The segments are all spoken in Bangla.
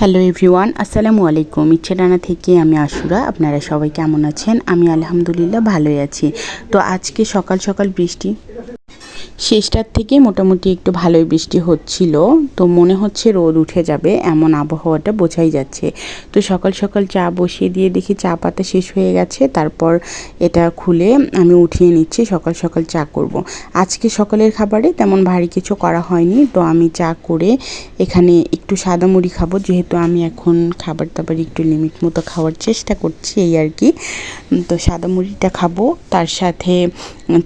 হ্যালো এভরিওয়ান আসসালামু আলাইকুম। ইচ্ছে ডানা থেকে আমি আশুরা, আপনারা সবাই কেমন আছেন? আমি আলহামদুলিল্লাহ ভালোই আছি। তো আজকে সকাল সকাল বৃষ্টি। শেষটার থেকে মোটামুটি একটু ভালোই বৃষ্টি হচ্ছিল। তো মনে হচ্ছে রোদ উঠে যাবে, এমন আবহাওয়াটা বোঝাই যাচ্ছে। তো সকাল সকাল চা বসিয়ে দিয়ে দেখি চা পাতা শেষ হয়ে গেছে, তারপর এটা খুলে আমি উঠিয়ে নিচ্ছি, সকাল সকাল চা করব। আজকে সকালের খাবারে তেমন ভারী কিছু করা হয়নি, তো আমি চা করে এখানে একটু সাদা মুড়ি খাব, যেহেতু আমি এখন খাবার দাবার একটু লিমিট মতো খাওয়ার চেষ্টা করছি এই আর কি। তো সাদা মুড়িটা খাব, তার সাথে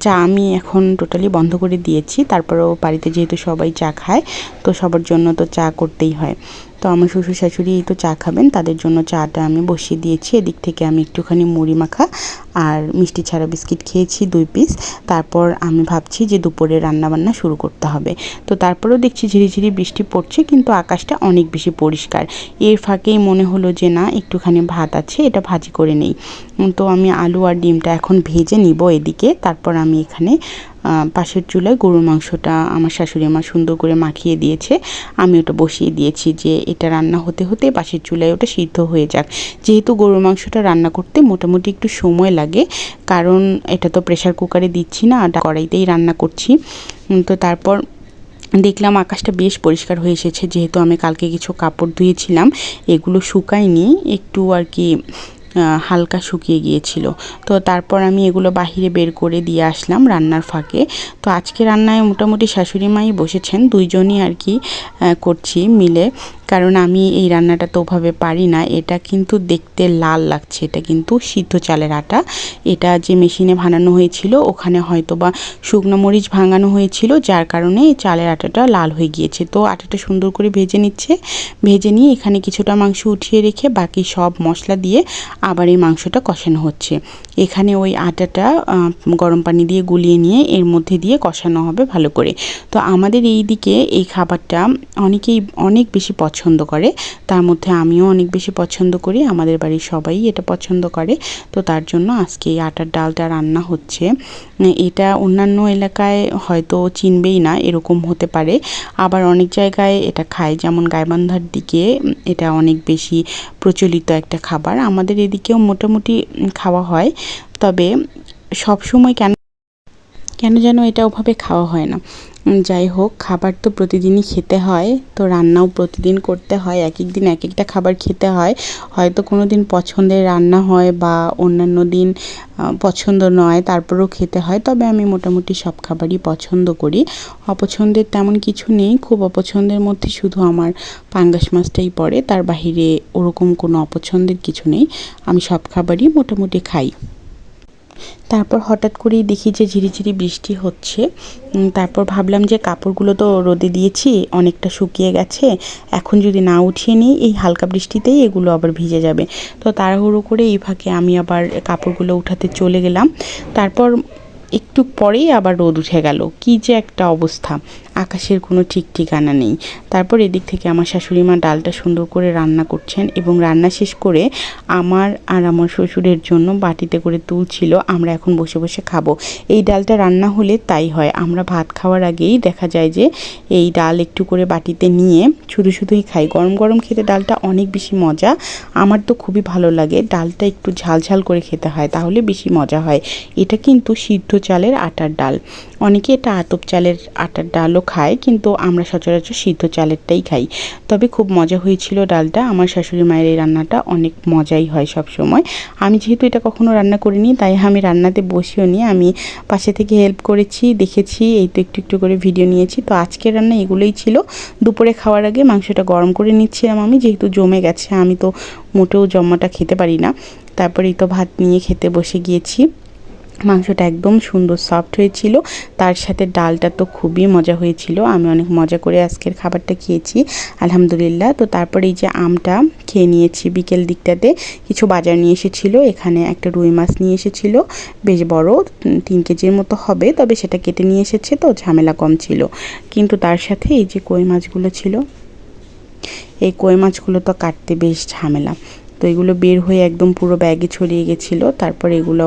চা আমি এখন টোটালি বন্ধ করে দিয়েছি। তারপরেও বাড়িতে যেহেতু সবাই চা খায়, তো সবার জন্য তো চা করতেই হয়। তো আমার শ্বশুর শাশুড়ি তো চা খাবেন, তাদের জন্য চাটা আমি বসিয়ে দিয়েছি। এদিক থেকে আমি একটুখানি মুড়ি মাখা আর মিষ্টি ছাড়া বিস্কিট খেয়েছি দুই পিস। তারপর আমি ভাবছি যে দুপুরে রান্নাবান্না শুরু করতে হবে। তো তারপরেও দেখছি ঝিরিঝিরি বৃষ্টি পড়ছে, কিন্তু আকাশটা অনেক বেশি পরিষ্কার। এর ফাঁকেই মনে হলো যে না, একটুখানি ভাত আছে, এটা ভাজি করে নেই। তো আমি আলু আর ডিমটা এখন ভেজে নিব এদিকে। তারপর আমি এখানে পাশের চুলায় গরুর মাংসটা আমার শাশুড়ি আমার সুন্দর করে মাখিয়ে দিয়েছে। আমি ওটা বসিয়ে দিয়েছি যে এটা রান্না হতে হতে পাশের চুলায় ওটা সিদ্ধ হয়ে যাক। যেহেতু গরুর মাংসটা রান্না করতে মোটামুটি একটু সময় লাগে, কারণ এটা তো প্রেশার কুকারে দিচ্ছি না কড়াইতেই রান্না করছি। তো তারপর দেখলাম আকাশটা বেশ পরিষ্কার হয়ে এসেছে, যেহেতু আমি কালকে কিছু কাপড় ধুয়েছিলাম, এগুলো শুকায়নি। একটু আর কি হালকা শুকিয়ে গিয়েছিল। তো তারপর আমি এগুলো বাহিরে বের করে দিয়ে আসলাম রান্নার ফাঁকে। তো আজকে রান্নায় মোটামুটি শাশুড়ি মাই বসেছেন, দুইজনই আর কি করছি মিলে। কারণ আমি এই রান্নাটা তো ওভাবে পারি না। এটা কিন্তু দেখতে লাল লাগছে। এটা কিন্তু সিদ্ধ চালের আটা। এটা যে মেশিনে ভাঙানো হয়েছিল, ওখানে হয়তো বা শুকনো মরিচ ভাঙানো হয়েছিল, যার কারণে চালের আটাটা লাল হয়ে গিয়েছে। তো আটাটা সুন্দর করে ভেজে নিচ্ছে। ভেজে নিয়ে এখানে কিছুটা মাংস উঠিয়ে রেখে বাকি সব মশলা দিয়ে আবার এই মাংসটা কষানো হচ্ছে। এখানে ওই আটাটা গরম পানি দিয়ে গুলিয়ে নিয়ে এর মধ্যে দিয়ে কষানো হবে ভালো করে। তো আমাদের এই দিকে এই খাবারটা অনেকেই, অনেক বেশি পছন্দ করে, তার মধ্যে আমিও অনেক বেশি পছন্দ করি, আমাদের বাড়ির সবাই এটা পছন্দ করে। তো তার জন্য আজকে এই আটার ডালটা রান্না হচ্ছে। এটা অন্যান্য এলাকায় হয়তো চিনবেই না, এরকম হতে পারে। আবার অনেক জায়গায় এটা খায়, যেমন গাইবান্ধার দিকে, এটা অনেক বেশি প্রচলিত একটা খাবার। আমাদের এদিকেও মোটামুটি খাওয়া হয়। তবে সব সময় কেন কেন যেন এটা ওভাবে খাওয়া হয় না। যাই হোক, খাবার তো প্রতিদিনই খেতে হয়, তো রান্নাও প্রতিদিন করতে হয় এক এক দিন এক একটা খাবার খেতে হয়। হয়তো কোনো দিন পছন্দের রান্না হয় বা অন্যান্য দিন পছন্দ নয়, তারপরেও খেতে হয়, তবে আমি মোটামুটি সব খাবারই পছন্দ করি। অপছন্দের তেমন কিছু নেই, খুব অপছন্দের মধ্যে শুধু আমার পাঙ্গাস মাছটাই পড়ে, তার বাহিরে ওরকম কোনো অপছন্দের কিছু নেই। আমি সব খাবারই মোটামুটি খাই। তারপর হঠাৎ করেই দেখি যে ঝিরিঝিরি বৃষ্টি হচ্ছে। তারপর ভাবলাম যে কাপড়গুলো তো রোদে দিয়েছি, অনেকটা শুকিয়ে গেছে। এখন যদি না উঠিয়ে নিই, এই হালকা বৃষ্টিতেই এগুলো আবার ভিজে যাবে। তো তাড়াহুড়ো করে এই ফাঁকে আমি আবার কাপড়গুলো উঠাতে চলে গেলাম। তারপর একটু পরেই আবার রোদ উঠে গেল। কি যে একটা অবস্থা। আকাশের কোনো ঠিক ঠিকানা নেই। তারপর এদিক থেকে আমার শাশুড়ি মা ডালটা সুন্দর করে রান্না করছেন এবং রান্না শেষ করে আমার আর আমার শ্বশুরের জন্য বাটিতে করে তুলছিল, আমরা এখন বসে বসে খাব। এই ডালটা রান্না হলে তাই হয়। আমরা ভাত খাওয়ার আগেই দেখা যায় যে এই ডাল একটু করে বাটিতে নিয়ে শুধু শুধুই খাই। গরম গরম খেতে ডালটা অনেক বেশি মজা। আমার তো খুবই ভালো লাগে। ডালটা একটু ঝাল ঝাল করে খেতে হয়, তাহলে বেশি মজা হয়। এটা কিন্তু সিদ্ধ চালের আটার ডাল। অনেকে এটা আতপ চালের আটার ডালও খায়, কিন্তু আমরা সচরাচর সিদ্ধ চালেরটাই খাই। তবে খুব মজা হয়েছিল ডালটা। আমার শাশুড়ি মায়ের এই রান্নাটা অনেক মজাই হয় সব সময় আমি যেহেতু এটা কখনো রান্না করিনি, তাই আমি রান্নাতে বসেও নিয়ে আমি পাশে থেকে হেল্প করেছি, দেখেছি, এই তো একটু একটু করে ভিডিও নিয়েছি। তো আজকের রান্না এগুলোই ছিল। দুপুরে খাওয়ার আগে মাংসটা গরম করে নিচ্ছিলাম আমি, যেহেতু জমে গেছে, আমি তো মোটেও জমাটা খেতে পারি না। তারপরেই তো ভাত নিয়ে খেতে বসে গিয়েছি। মাংসটা একদম সুন্দর সফট হয়েছিল। তার সাথে ডালটা তো খুবই মজা হয়েছিল। আমি অনেক মজা করে আজকের খাবারটা খেয়েছি, আলহামদুলিল্লাহ। তো তারপরে এই যে আমটা খেয়ে নিয়েছি বিকেল দিকটাতে। কিছু বাজার নিয়ে এসেছিল, এখানে একটা রুই মাছ নিয়ে এসেছিল। বেশ বড় তিন কেজির মতো হবে, তবে সেটা কেটে নিয়ে এসেছে তো, ঝামেলা কম ছিল। কিন্তু তার সাথে এই যে কই মাছগুলো ছিল, এই কই মাছগুলো তো কাটতে বেশ ঝামেলা। তো এগুলো বের হয়ে একদম পুরো ব্যাগে ছড়িয়ে গেছিল। তারপর এগুলো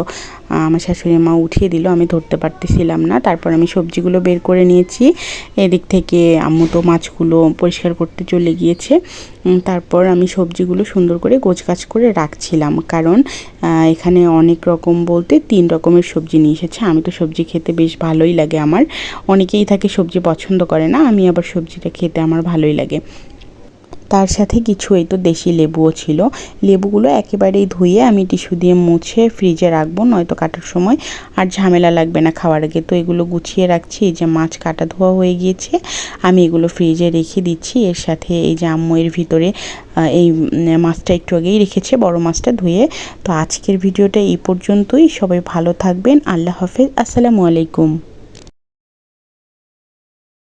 আমার শাশুড়ি মা উঠিয়ে দিল, আমি ধরতে পারতেছিলাম না। তারপর আমি সবজিগুলো বের করে নিয়েছি। এদিক থেকে আম্মু তো মাছগুলো পরিষ্কার করতে চলে গিয়েছে। তারপর আমি সবজিগুলো সুন্দর করে গোছগাছ করে রাখছিলাম। কারণ এখানে অনেক রকম বলতে তিন রকমের সবজি নিয়ে এসেছে। আমি তো সবজি খেতে বেশ ভালোই লাগে আমার। অনেকেই থাকে সবজি পছন্দ করে না, আমি আবার সবজিটা খেতে আমার ভালোই লাগে। তার সাথে কিছু এই তো দেশি লেবুও ছিল। লেবুগুলো একেবারেই ধুয়ে আমি টিস্যু দিয়ে মুছে ফ্রিজে রাখব, নয়তো কাটার সময়। আর ঝামেলা লাগবে না খাওয়ার আগে। তো এগুলো গুছিয়ে রাখছি, এই যে মাছ কাটা ধোয়া হয়ে গিয়েছে। আমি এগুলো ফ্রিজে রেখে দিচ্ছি। এর সাথে এই যে আম্মু ভিতরে এই মাছটা একটু আগেই রেখেছে, বড় মাছটা ধুয়ে। তো আজকের ভিডিওটা এই পর্যন্তই। সবাই ভালো থাকবেন। আল্লাহ হাফেজ। আসসালামু আলাইকুম।